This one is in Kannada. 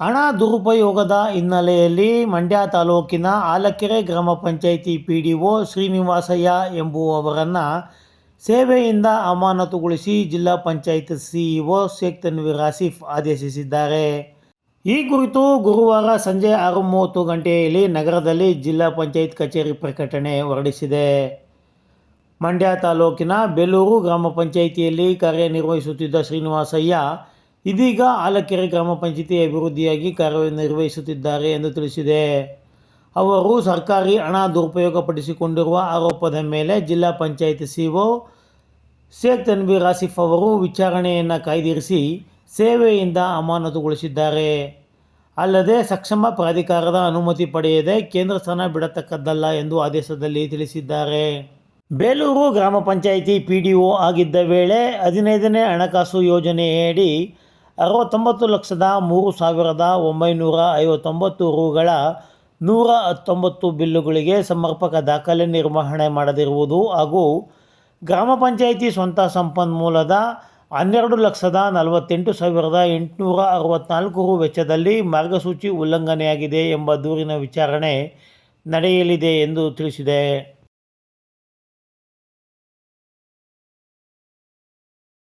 ಹಣ ದುರುಪಯೋಗದ ಹಿನ್ನೆಲೆಯಲ್ಲಿ ಮಂಡ್ಯ ತಾಲೂಕಿನ ಆಲಕೆರೆ ಗ್ರಾಮ panchayat P D O Srinivasaiah ಎಂಬುವವರನ್ನು ಸೇವೆಯಿಂದ ಅಮಾನತುಗೊಳಿಸಿ ಜಿಲ್ಲಾ ಪಂಚಾಯತ್ ಸಿಇಒ ಶೇಖ್ ತನ್ವೀರ್ ಆಸಿಫ್ ಆದೇಶಿಸಿದ್ದಾರೆ. ಈ ಕುರಿತು ಗುರುವಾರ ಸಂಜೆ ಆರು ಮೂವತ್ತು ಗಂಟೆಯಲ್ಲಿ ನಗರದಲ್ಲಿ ಜಿಲ್ಲಾ ಪಂಚಾಯತ್ ಕಚೇರಿ ಪ್ರಕಟಣೆ ಹೊರಡಿಸಿದೆ. ಮಂಡ್ಯ ತಾಲೂಕಿನ ಬೇಲೂರು ಗ್ರಾಮ ಪಂಚಾಯಿತಿಯಲ್ಲಿ ಕಾರ್ಯನಿರ್ವಹಿಸುತ್ತಿದ್ದ ಶ್ರೀನಿವಾಸಯ್ಯ ಇದೀಗ ಆಲಕೆರೆ ಗ್ರಾಮ ಪಂಚಾಯಿತಿ ಅಭಿವೃದ್ಧಿಯಾಗಿ ಕಾರ್ಯನಿರ್ವಹಿಸುತ್ತಿದ್ದಾರೆ ಎಂದು ತಿಳಿಸಿದೆ. ಅವರು ಸರ್ಕಾರಿ ಹಣ ದುರುಪಯೋಗಪಡಿಸಿಕೊಂಡಿರುವ ಆರೋಪದ ಮೇಲೆ ಜಿಲ್ಲಾ ಪಂಚಾಯತ್ ಸಿಒ ಶೇಖ್ ತನ್ವೀರ್ ಆಸಿಫ್ ಅವರು ವಿಚಾರಣೆಯನ್ನು ಕಾಯ್ದಿರಿಸಿ ಸೇವೆಯಿಂದ ಅಮಾನತುಗೊಳಿಸಿದ್ದಾರೆ. ಅಲ್ಲದೆ ಸಕ್ಷಮ ಪ್ರಾಧಿಕಾರದ ಅನುಮತಿ ಪಡೆಯದೆ ಕೇಂದ್ರ ಸ್ಥಾನ ಬಿಡತಕ್ಕದ್ದಲ್ಲ ಎಂದು ಆದೇಶದಲ್ಲಿ ತಿಳಿಸಿದ್ದಾರೆ. ಬೇಲೂರು ಗ್ರಾಮ ಪಂಚಾಯಿತಿ ಪಿ ಡಿ ಒ ಆಗಿದ್ದ ವೇಳೆ ಹದಿನೈದನೇ ಹಣಕಾಸು ಯೋಜನೆಯಡಿ ಅರವತ್ತೊಂಬತ್ತು ಲಕ್ಷದ ಮೂರು ಸಾವಿರದ ಒಂಬೈನೂರ ಐವತ್ತೊಂಬತ್ತು ರುಗಳ ನೂರ ಹತ್ತೊಂಬತ್ತು ಬಿಲ್ಲುಗಳಿಗೆ ಸಮರ್ಪಕ ದಾಖಲೆ ನಿರ್ವಹಣೆ ಮಾಡದಿರುವುದು ಹಾಗೂ ಗ್ರಾಮ ಪಂಚಾಯಿತಿ ಸ್ವಂತ ಸಂಪನ್ಮೂಲದ ಹನ್ನೆರಡು ಲಕ್ಷದ ನಲವತ್ತೆಂಟು ಸಾವಿರದ ಎಂಟುನೂರ ಅರವತ್ತ್ನಾಲ್ಕು ರು ವೆಚ್ಚದಲ್ಲಿ ಮಾರ್ಗಸೂಚಿ ಉಲ್ಲಂಘನೆಯಾಗಿದೆ ಎಂಬ ದೂರಿನ ವಿಚಾರಣೆ ನಡೆಯಲಿದೆ ಎಂದು ತಿಳಿಸಿದೆ.